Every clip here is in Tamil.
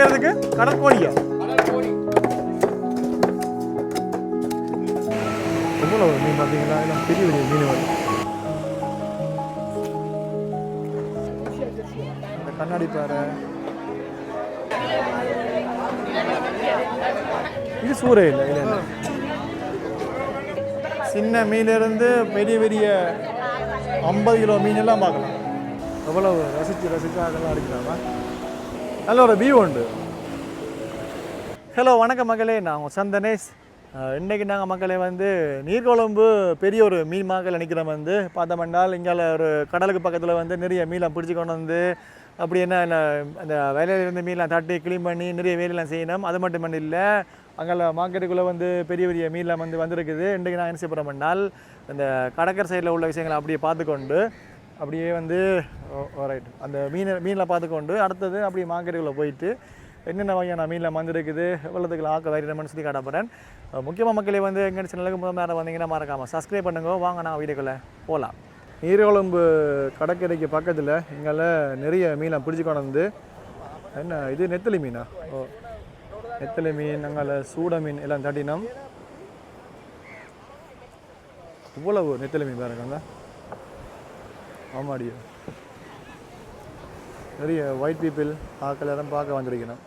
பேர் இதுக்கு கடற்கோழியா எவ்வளோ மீன் பார்த்தீங்களா? எல்லாம் பெரிய பெரிய மீன் வரும் இந்த கண்ணாடி பாறை. இது சூறை இல்லை இல்லை இல்லை. சின்ன மீனிலிருந்து பெரிய பெரிய ஐம்பது கிலோ மீன் எல்லாம் பார்க்கலாம். எவ்வளவு ரசித்து ரசித்து அதெல்லாம் அடிக்கலாமா. நல்ல ஒரு வியூ உண்டு. ஹலோ வணக்கம் மகளே. நான் உங்கள் சந்தனேஷ். இன்றைக்கி நாங்கள் மக்களே வந்து நீர்கொழம்பு பெரிய ஒரு மீன் மார்க்கெட் நிற்கிறோம் வந்து. பார்த்தோம்னால் இங்கே ஒரு கடலுக்கு பக்கத்தில் வந்து நிறைய மீனை பிடிச்சி கொண்டு வந்து அப்படி என்ன என்ன அந்த வேலையிலேருந்து மீன்லாம் தட்டி க்ளீன் பண்ணி நிறைய வேலையெல்லாம் செய்யணும். அது மட்டும் இல்லை அங்கே மார்க்கெட்டுக்குள்ளே வந்து பெரிய பெரிய மீன்லாம் வந்து வந்திருக்குது. இன்றைக்கு நான் என்ன செய்ய போகிறோம்னால் இந்த கடற்கரை சைடில் உள்ள விஷயங்களை அப்படியே பார்த்துக்கொண்டு அப்படியே வந்து ரைட் அந்த மீனை மீனில் பார்த்துக்கொண்டு அடுத்தது அப்படியே மார்க்கெட்டுக்குள்ளே போயிட்டு என்னென்ன வகையான மீனில் வந்திருக்குது வெள்ளத்துக்குள்ள ஆக்க வைரமன்னு சொல்லி காட்டப்படுறேன் முக்கியமாக மக்களே வந்து எங்கள் சேனலுக்கு முதல் நேரம் வந்தீங்கன்னா மறக்காமல் சப்ஸ்கிரைப் பண்ணுங்க. வாங்க நான் வீடியோக்குள்ளே போகலாம் நீர்கொழும்பு கடற்கரைக்கு பக்கத்தில் எங்களால் நிறைய மீனை பிடிச்சி கொண்டு வந்து என்ன இது நெத்தலி மீனா? ஓ நெத்தலி மீன் அங்கே சூட மீன் எல்லாம் தட்டினோம். இவ்வளவு நெத்தலி மீன் பாருங்க ஆமாடியோ. நிறைய ஒயிட் பீப்புள் ஆக்கள் எல்லாம் பார்க்க வந்திருக்கணும்.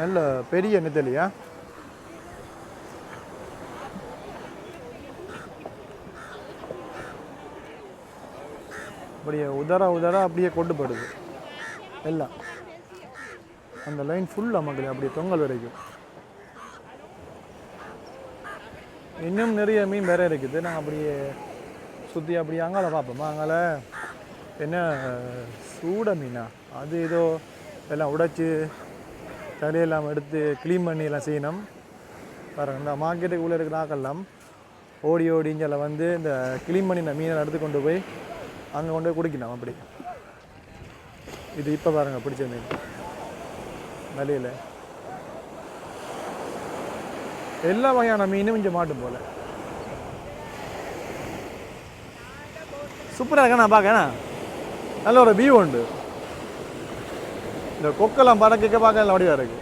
நல்ல பெரிய நெத்தலியா? அப்படியே உதர உதர அப்படியே கொண்டு போடுது எல்லாம். அந்த லைன் ஃபுல்லாக மக்களே அப்படியே தொங்கல் வரைக்கும். இன்னும் நிறைய மீன் வேற இருக்குது. நாங்கள் அப்படியே சுற்றி அப்படியே அங்கால பார்ப்போமா? அங்கால என்ன சூட மீனா? அது ஏதோ எல்லாம் உடைச்சி தலையெல்லாம் எடுத்து க்ளீன் பண்ணி எல்லாம் செய்யணும். பாருங்க இந்த மார்க்கெட்டுக்குள்ளே இருக்கிற ஆக்கெல்லாம் ஓடி ஓடி இங்கே வந்து இந்த க்ளீன் பண்ணின மீனை எடுத்து கொண்டு போய் அங்கே கொண்டு போய் குடிக்கணும் அப்படி. இது இப்போ பாருங்கள் பிடிச்ச மீன். வலையில் எல்லா வகையான மீனும் இங்கே மாட்டும் போல. சூப்பராக இருக்கா நான் பார்க்கறேன் நல்ல ஒரு வியூ உண்டு. இந்த கொக்கெல்லாம் பறக்க பார்க்க நல்ல வடிவாக இருக்கு.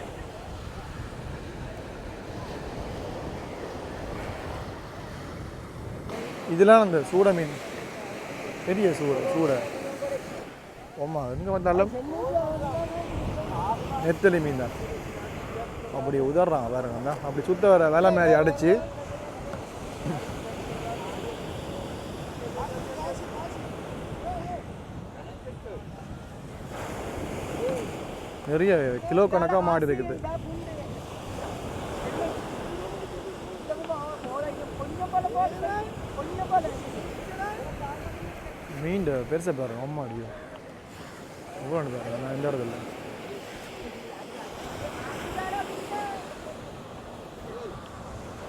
இதெல்லாம் அந்த சூட மீன். பெரிய சூட சூட. ஆமா எங்கே வந்தாலும்? நெத்தலி மீன் தான். அப்படி உதறாங்க பாருங்க தான் அப்படி சுத்த வர வேலை மாதிரி அடிச்சு. நிறைய கிலோ கணக்காக மாடு இருக்குது. மீன் பெருசாக பாருங்க அம்மா அடியும் எவ்வளோ பாருங்க நான் இந்த இடத்துல.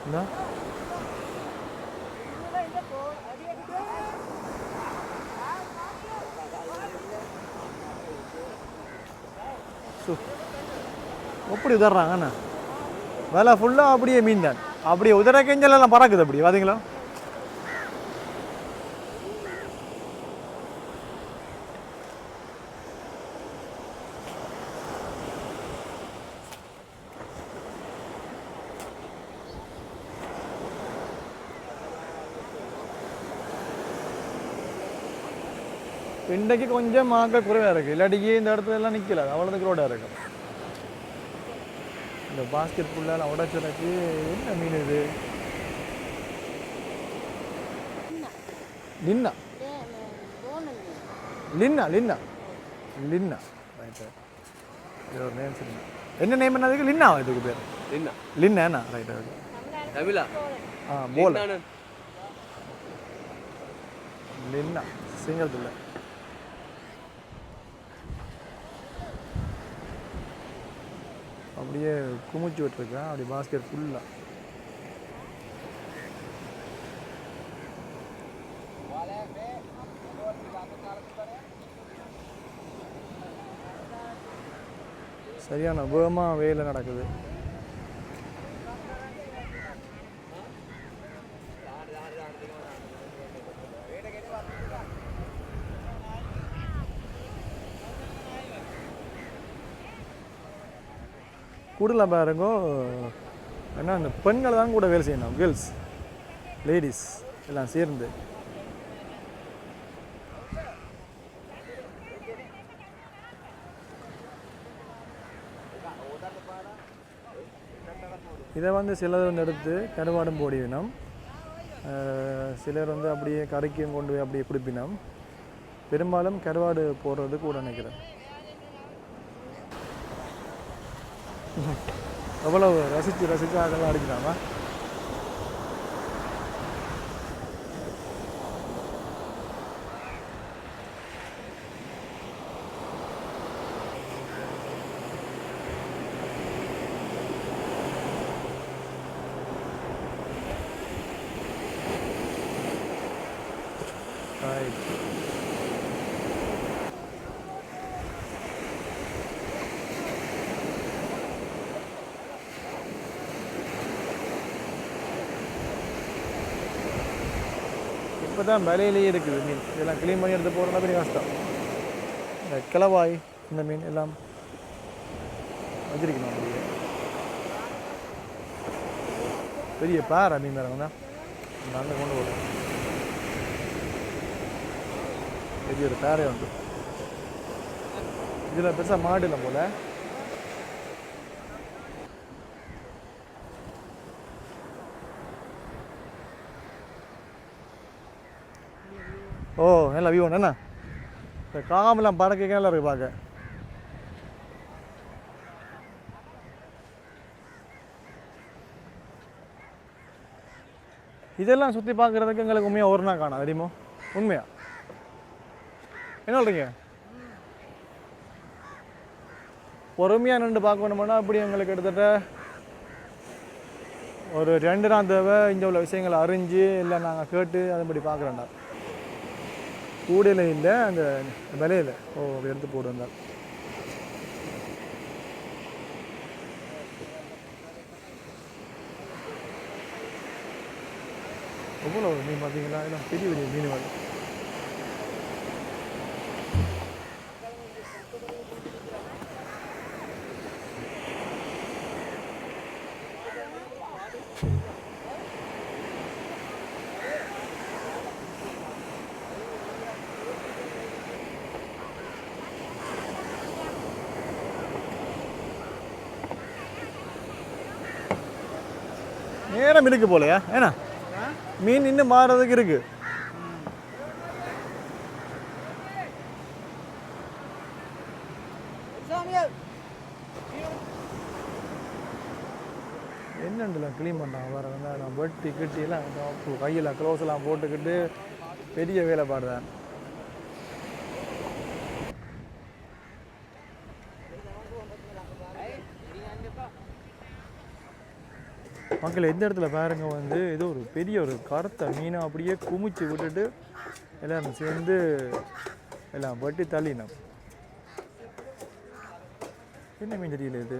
என்ன சு. எப்படி உதறாங்கண்ணா வேலை ஃபுல்லாக அப்படியே மீன் தான். அப்படியே உதற கெஞ்சலெல்லாம் பறக்குது அப்படி பார்த்தீங்களா இன்றைக்கு கொஞ்சம் ஆக்கள் குறைவாக இருக்குது இல்லாட்டிக்கு இந்த இடத்துல எல்லாம் நிற்கல அவ்வளோதுக்கு ரோடாக இருக்கும் இந்த பாஸ்கெட் ஃபுல்லாக உடச்சிருக்கு என்ன மீன் இது? லின்னா. லின்னா லின்னா. லின்னா. ரைட்டு இது ஒரு நேம் சரி என்ன நேம் என்னதுக்கு லின்னா இதுக்கு பேர்? லின்னா. என்ன ரைட் ரைட் தமிழா ஆ போல லின்னா. சிங்கத்தில் அப்படியே குமிச்சு விட்டுருக்கேன். அப்படி பாஸ்கெட் ஃபுல்லாக சரியான வேகமாக வேலை நடக்குது. கூடுதலாக பாருங்க. என்ன அந்த பெண்கள் தான் கூட வேலை செய்யணும். கேர்ள்ஸ் லேடிஸ் எல்லாம் சேர்ந்து. இதை வந்து சிலர் வந்து எடுத்து கருவாடும் போடிவினம் சிலர் வந்து அப்படியே கரைக்கும் கொண்டு போய் அப்படியே குடிப்பினம். பெரும்பாலும் கருவாடு போடுறது கூட நினைக்கிறேன். பட் எவ்வளவு ரசித்து ரசித்து அதெல்லாம் அடிக்கிறாமா தான் விலையிலேயே இருக்குது மீன். இதெல்லாம் க்ளீன் பண்ணி எடுத்து போகிறோம்னா பெரிய கஷ்டம். இந்த கிளவாய் இந்த மீன் எல்லாம் வச்சிருக்கணும் அப்படியே. பெரிய பாறை மீன் வேறு தான் கொண்டு போகிறோம் பெரிய ஒரு பேரே உண்டு. இதில் பெருசாக மாடு இல்லை போல ஓ நல்ல வியூ என்ன இந்த காமெல்லாம் பறக்க நல்லா இருக்குது பார்க்க இதெல்லாம் சுற்றி பார்க்குறதுக்கு எங்களுக்கு உண்மையாக ஒரு நாள் காணும் தெரியுமோ? உண்மையா? என்ன சொல்கிறீங்க பொறுமையாக நின்று பார்க்கணும்னா அப்படி எங்களுக்கு கிட்டத்தட்ட ஒரு ரெண்டு நாள் தேவை. இங்கே உள்ள விஷயங்களை அறிஞ்சு இல்லை நாங்கள் கேட்டு அதுபடி பார்க்குறோண்டா கூடையில் இல்லை அந்த விலையில். ஓ அப்படி எடுத்து போட்டு எவ்வளோ மீன் பார்த்தீங்களா? எல்லாம் பெரிய பெரிய மீன் வருது நேரம் இருக்கு போலையா? ஏன்னா மீன் இன்னும் மாறுறதுக்கு இருக்கு. என்னண்டுலாம் க்ளீன் பண்ணாங்க வேறு வந்து நான் வெட்டி கிட்டி எல்லாம் கையில் க்ளோஸ் எல்லாம் போட்டுக்கிட்டு பெரிய வேலை பாடுறேன். மக்கள் எந்த இடத்துல பாருங்க வந்து ஏதோ ஒரு பெரிய ஒரு கருத்தை மீனை அப்படியே குமிச்சு விட்டுட்டு எல்லோரும் சேர்ந்து எல்லாம் பட்டு தள்ளினோம். என்ன மீன் தெரியல இது?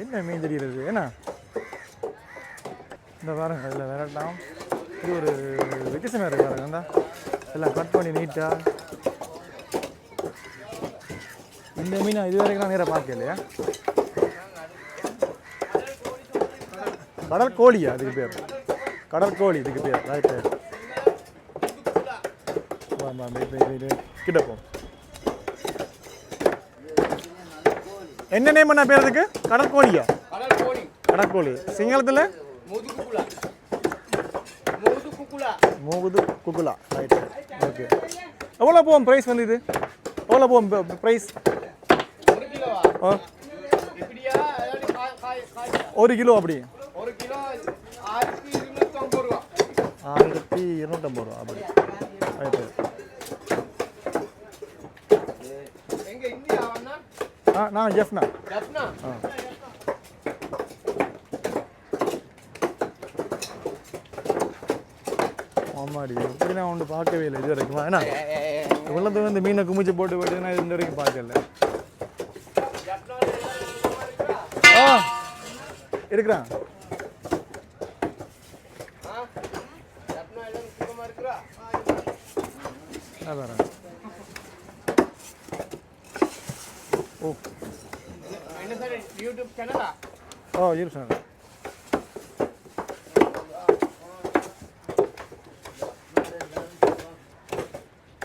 என்ன மீன் தெரியிறது ஏன்னா? இந்த பாருங்க இதில் விரட்டாம் இது ஒரு வித்தியாசமாக இருக்கு பாருங்க இந்தா. எல்லாம் கட் பண்ணி நீட்டாக இந்த மீன் இது வரைக்கும் நான் நேராக பார்க்கல இல்லையா கடல் கோழியா அதுக்கு பேர். கடல் கோழி இதுக்கு பேர். ரைட்டு ஆமாம் கிட்ட போ. என்ன நேம் பண்ண பேர் அதுக்கு? கடல் கோழியா? கடல் கோழி. கடல் கோழி. சிங்களத்தில்? மூகுது குகுலா ரைட் ஓகே எவ்வளோ போகும் ப்ரைஸ் வந்து இது? எவ்வளோ போகும் ப்ரைஸ் ஒரு கிலோ அப்படி. ஒரு கிலோ ஆயிரத்தி ரூபா. இருநூற்றம்பது ரூபா அப்படி. ரைட்டு ஆ நான் ஜெஃப்னா ஆ. ஆமாடி இப்படி நான் ஒன்று பார்க்கவே இல்லை இது வரைக்கும் ஏன்னா இவ்வளோத்து வந்து மீனை குமிச்சு போட்டு போட்டு நான் இந்த வரைக்கும் பார்க்கல. இருக்கிறான் ஆ ஓ. யூடியூப் சேனலா ஓ இரு சார்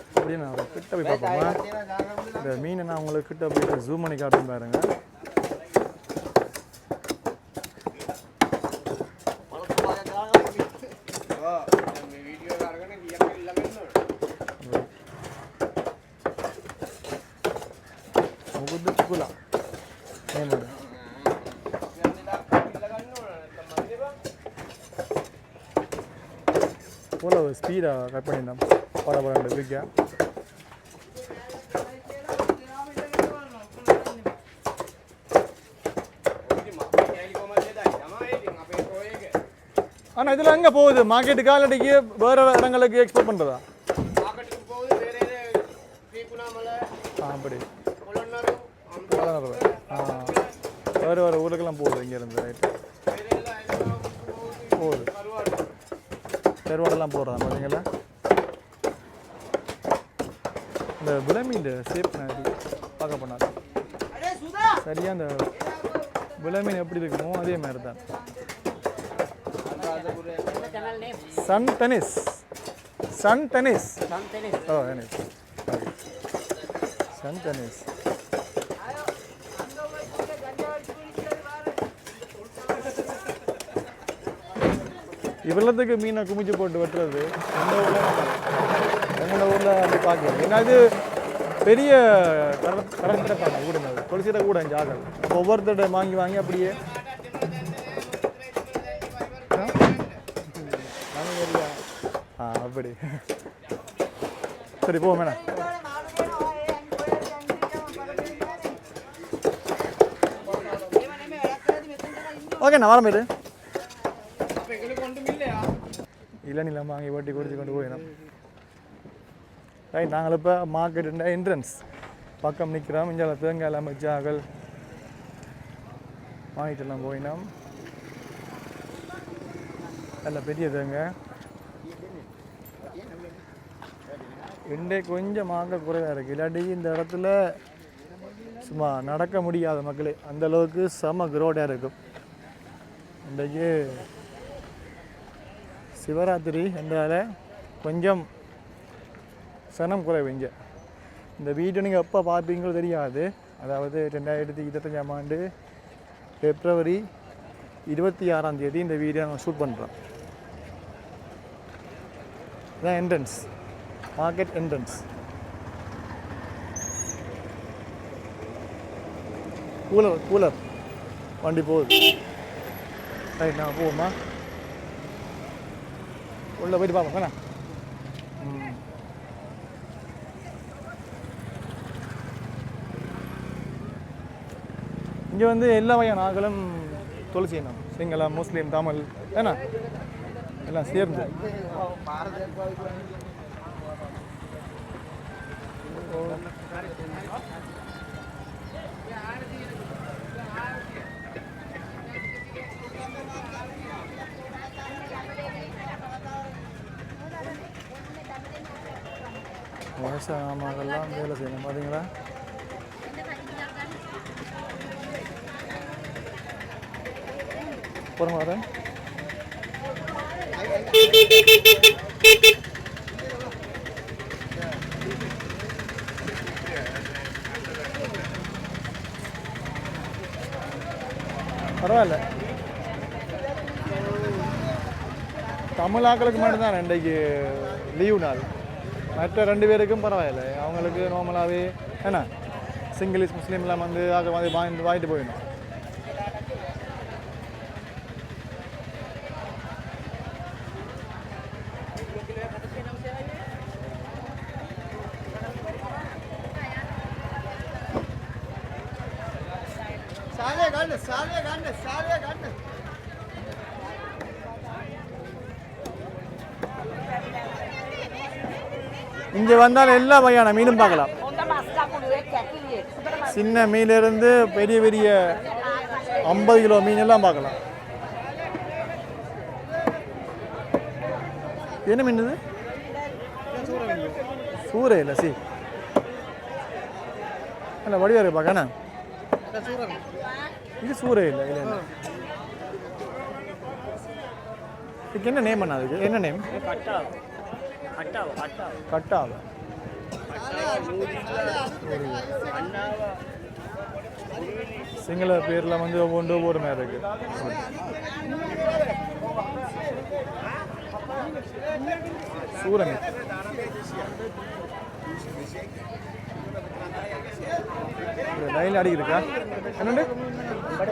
அப்படியே நான் கிட்ட போய் பார்ப்போமா? இந்த மீனை நான் உங்களுக்கு கிட்ட போய் ஜூம் பண்ணி காட்டுன்னு பாருங்கள் முகுந்து குலா போல ஸ்பீடாக கட் பண்ணியிருந்தோம் பட படம் குயிக்கா ஆனால் இதில் எங்கே போகுது மார்க்கெட்டுக்கா இல்லாட்டிக்கு வேறு இடங்களுக்கு எக்ஸ்போர்ட் பண்ணுறதா கருவாடெல்லாம் போடுறாங்க பார்த்தீங்களா இந்த விளமீன் சேப் பார்க்க போனார் சரியா அந்த விளமீன் எப்படி இருக்குமோ அதே மாதிரி தான் சன் டெனிஸ் சன் டெனிஸ் ஓ டெனிஸ் சன் டெனிஸ் வெள்ளத்துக்கு மீனை குமிச்சு போட்டு வெட்டுறது எந்த ஊரில் எங்களோட ஊரில் அப்படி பார்க்கலாம் ஏன்னா இது பெரிய கரண்ட் கூட தொலைச்சிட கூட ஜாகல் ஒவ்வொருத்தருடைய வாங்கி வாங்கி அப்படியே ஆ? அப்படி. சரி போ மேடம். ஓகேண்ணா நான் வாங்கி ஓட்டி குடிச்சு கொண்டு போயிடும் ரைட் நாங்கள் இப்போ மார்க்கெட் என்ட்ரன்ஸ் பக்கம் நிற்கிறோம் இங்கே தேங்காய் எல்லாம் வச்சாக்கள் வாங்கிட்டு எல்லாம் போயினோம். நல்ல பெரிய தேங்காய் இண்டே கொஞ்சம் மாங்க குறைவாக இருக்குது இல்லாட்டி இந்த இடத்துல சும்மா நடக்க முடியாத மக்களே அந்த அளவுக்கு செம கிரோடாக இருக்கும். இன்றைக்கு சிவராத்திரி என்றால் கொஞ்சம் சனம் குறைவு இங்கே இந்த வீடியோ நீங்கள் எப்போ பார்ப்பீங்களோ தெரியாது. அதாவது ரெண்டாயிரத்தி இருபத்தஞ்சாம் ஆண்டு பிப்ரவரி இருபத்தி ஆறாம் தேதி இந்த வீடியோ நாங்கள் ஷூட் பண்ணுறோம் இதான் entrance market entrance cooler cooler வண்டி போகுது. ரைட் நான் போவோமா? உள்ள போயிட்டு பார்ப்போம் தானே இங்கே வந்து எல்லா வகையான ஆக்களும் தொழில் செய்யணும். சிங்களம் முஸ்லீம் தமிழ் ஏன்னா எல்லாம் சேர்ந்து. விவசாய வேலை செய்யணும் பார்த்தீங்களா போகிறோம் வரேன் பரவாயில்ல. தமிழாக்களுக்கு மட்டும்தான் இன்றைக்கு லீவு நாள். மற்ற ரெண்டு பேருக்கும் பரவாயில்ல. அவங்களுக்கு நார்மலாகவே என்ன? சிங்கிலீஷ் முஸ்லீம்லாம் வந்து அதை வந்து வாங்கிட்டு வாங்கிட்டு போயிடணும். வந்தால் எல்லா வகையான மீனும் பார்க்கலாம். சின்ன மீனிலிருந்து பெரிய பெரிய ஐம்பது கிலோ மீன் எல்லாம் பார்க்கலாம். என்ன மீன் இது? சூறை இல்லை சி இல்லை வடிவா இருக்கு இது சூறை இல்லை இல்லை. இதுக்கு என்ன நேம் அண்ணா என்ன நேம் கட்டாவா. கட்டாவா. சிங்கள பேரில் வந்து ஒவ்வொன்று ஒவ்வொரு மாதிரி இருக்கு. சூரன். லைனில் அடிக்கிறக்கா என்னண்டு?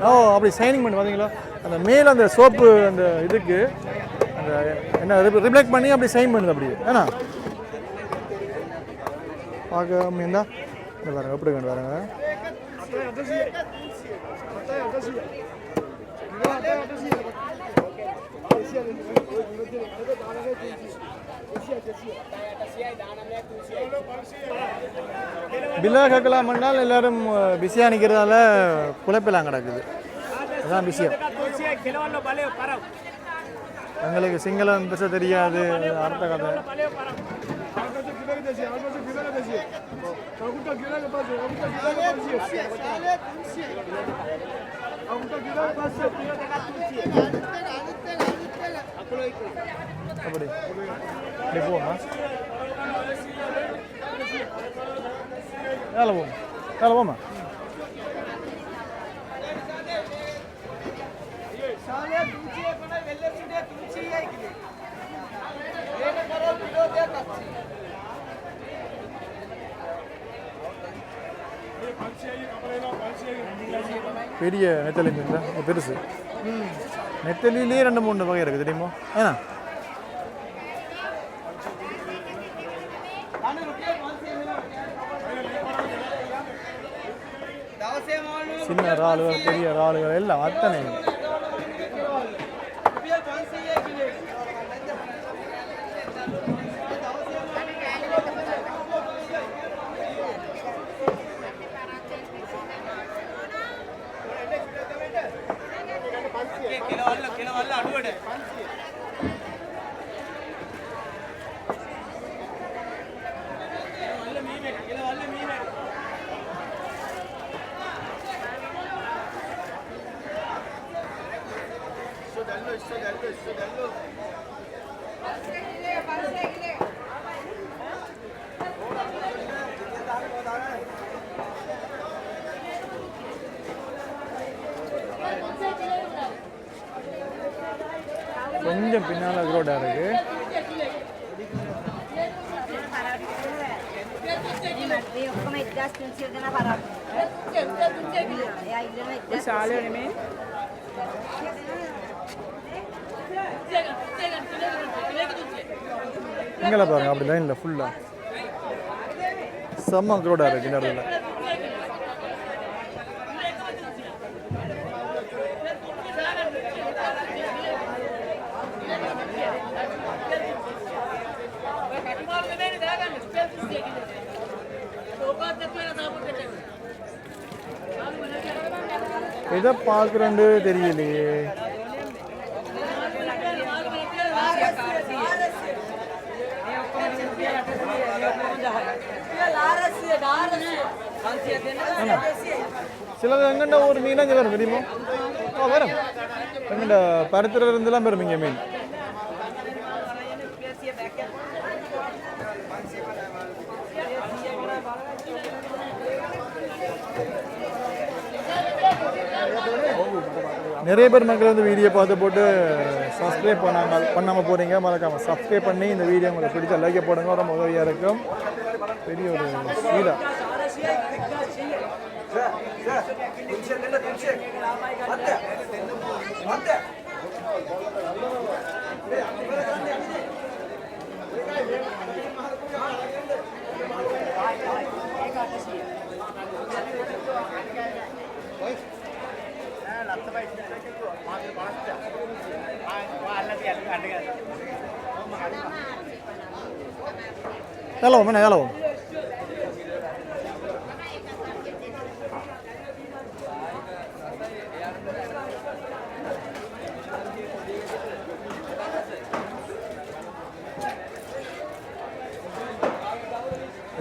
ஓ அப்படி சைனிங் பண்ணி பார்த்தீங்களா அந்த மேல அந்த சோப்பு அந்த இதுக்கு அந்த என்ன ரிப்ளெக்ட் பண்ணி அப்படி சைன் பண்ணுது அப்படி ஏன்னா? பார்க்க மீந்தா இந்த பாருங்க எப்படி கண்டு பாருங்க. பில்லா கேட்கலாம் பண்ணால் எல்லாரும் பிஸியாக நிற்கிறதால குழப்பெல்லாம் கிடக்குது. அதுதான் விஷயம். எங்களுக்கு சிங்களம் பேச தெரியாது அர்த்த கதை. Kakuta güler bazı, kakuta güler bazı. Şalet, kakuta güler bazı. Kabul Ne bu ha? Gel bu. Gel bu mu? ಶಾಲೆ ತುಮಚಿ पण वेल्लेसुंडे तुमची आहे की பெரிய நெத்தலி மீன் தான். பெருசு. நெத்தலிலேயே ரெண்டு மூணு வகை இருக்குது தெரியுமா? ஏன்னா? சின்ன இறாலுகள் பெரிய இறாலுகள் எல்லாம் அத்தனை. അല്ല അടുവിടെ கொஞ்சம் பின்னால் ரோடாக இருக்குது இங்கே பாருங்க அப்படி லைனில் ஃபுல்லாக செம்ம க்ரோடாக இருக்குது இந்த எதை பார்க்குறேன்னு தெரியலையே. சிலர் சிலது எங்கண்ட ஒரு மீனாக சிலர் தெரியுமோ? தெரியுமா வரும். எங்கண்ட பருத்துல இருந்தெல்லாம் வரும் இங்கே மீன். நிறைய பேர் மக்கள் வந்து வீடியோ பார்த்து போட்டு சப்ஸ்கிரைப் பண்ணாங்க. பண்ணாமல் போகிறீங்க மறக்காமல் சப்ஸ்கிரைப் பண்ணி இந்த வீடியோ உங்களுக்கு பிடிச்ச லைக்கை போடுங்க. ரொம்ப உதவியாக இருக்கும். பெரிய ஒரு சீடா Hello, mana hello?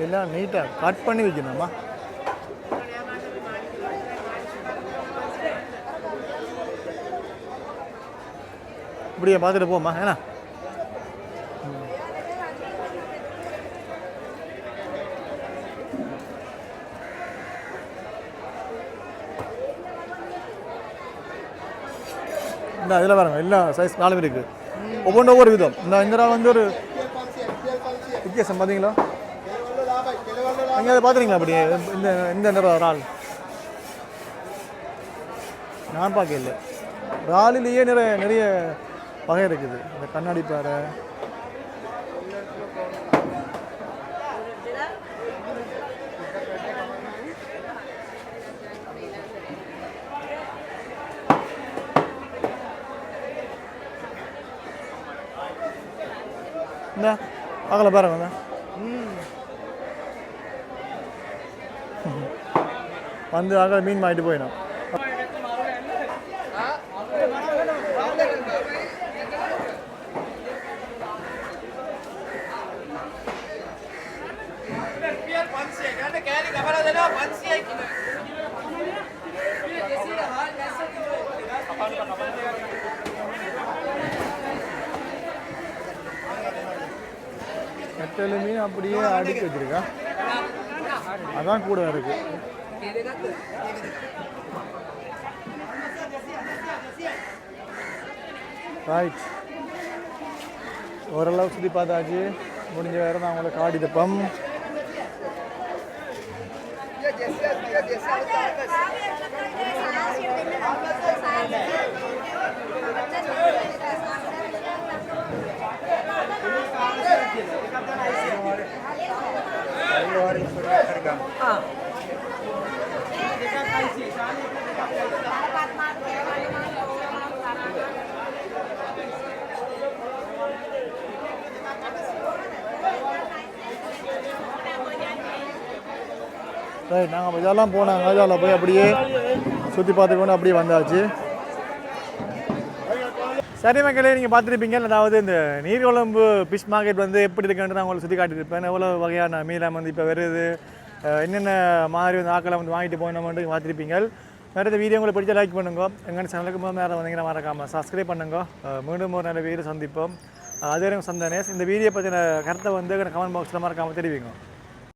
எல்லாம் நீட்டாக கட் பண்ணி வைக்கணுமா அப்படியே பார்த்துட்டு போமா ஏன்னா இந்த வரங்க பாருங்க எல்லா சைஸ் நாலும் இருக்குது ஒவ்வொன்றும் ஒவ்வொரு விதம். இந்த இந்த வந்து ஒரு வித்தியாசம் பார்த்தீங்களா? நீங்கள் அதை பார்த்துறீங்களா அப்படி? இந்த இந்த இறால் நான் பார்க்க இல்லை இறாலிலேயே நிறைய நிறைய வகை இருக்குது. இந்த கண்ணாடி பாறை. இந்த அகல பாருங்க வந்து அகல மீன் வாங்கிட்டு போயிடும். நெட்டலு மீன் அப்படியே அடுக்கி வச்சிருக்கா அதான் கூட இருக்கு ரைட் ஓரளவு சுற்றி பார்த்தாச்சு முடிஞ்ச வேற நான் உங்களை காடி தப்பம் நாங்கள் இதெல்லாம் போனாங்க அதில் போய் அப்படியே சுற்றி பார்த்துக்கொண்டு அப்படியே வந்தாச்சு. சரி மக்களே நீங்கள் பார்த்துருப்பீங்க. அதாவது இந்த நீர்கொழம்பு ஃபிஷ் மார்க்கெட் வந்து எப்படி இருக்குன்ட்டு நான் உங்களுக்கு சுற்றி காட்டியிருப்பேன் எவ்வளோ வகையான மீனம் வந்து இப்போ வருது என்னென்ன மாதிரி வந்து ஆக்களை வந்து வாங்கிட்டு போனோம்னு பார்த்துருப்பீங்க. வேறு இந்த வீடியோ உங்களுக்கு பிடிச்ச லைக் பண்ணுங்க. எங்கள் சேனலுக்கு முதல் நேரம் வந்தீங்கன்னா மறக்காமல் சப்ஸ்கிரைப் பண்ணுங்க. மீண்டும் ஒரு நல்ல வீடு சந்திப்போம். அஹ் அது வரைக்கும் சந்தனேஷ். இந்த வீடியோ பற்றின கருத்தை வந்து கமெண்ட் பாக்ஸில் மறக்காமல் தெரிவிங்க.